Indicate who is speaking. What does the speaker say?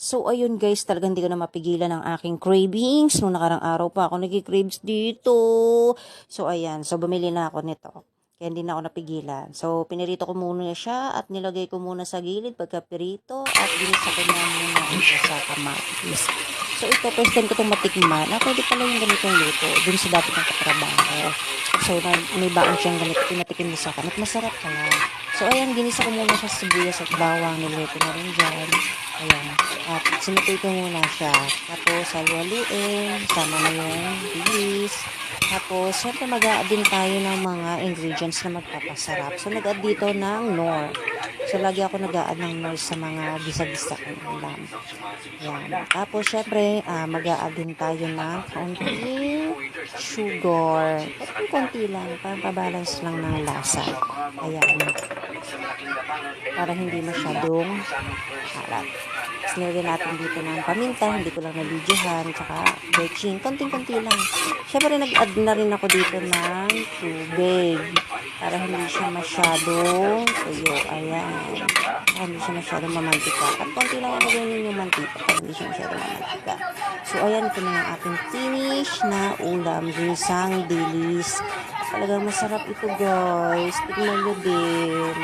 Speaker 1: So, ayun guys, talagang hindi ko na mapigilan ang aking cravings. Nung nakarang araw pa ako nag-craves dito. So, ayan. So, bumili na ako nito. Kaya hindi na ako napigilan. So, pinirito ko muna siya at nilagay ko muna sa gilid pagka-pirito at ginisa ko na muna ito sa kamatis. So, ito, first time ko itong matikman. Ah, pwede pala yung ganitong luto dun sa dati ng katrabaho. So, na, may baon siyang ganito. Pinatikim mo sa akin at masarap pala. So, ayan, ginisa ko muna siya sa sibuyas at bawang. Niluto na rin dyan. Ayan. At sinutay ko muna siya. Tapos, halwaluin. Sama na yung bilis. Tapos, syempre mag din tayo ng mga ingredients na magpapasarap. So, nag-add dito ng nor. So, lagi ako nag-add ng nor sa mga gisa-gisa kong ulam. Yan. Tapos, syempre, uh, mag-add din tayo ng konting sugar. Konti lang. Para pabalance lang ng lasa. Ayan. Para hindi masyadong halat. Tapos, nilagyan natin dito ng paminta. Hindi ko lang nabidyohan. Tsaka, betching. Konting-konti lang. Syempre, nag-add na rin ako dito ng tubig. Para hindi siya masyadong tuyo. Ayan. Para hindi siya masyadong mamantika. At konti lang yung lagyan yung mantika. Para hindi siya masyadong mamantika. So, ayan. Ito na yung ating finish na ulam. Ginisang dilis. Talagang masarap ito, guys. Tignan nyo din.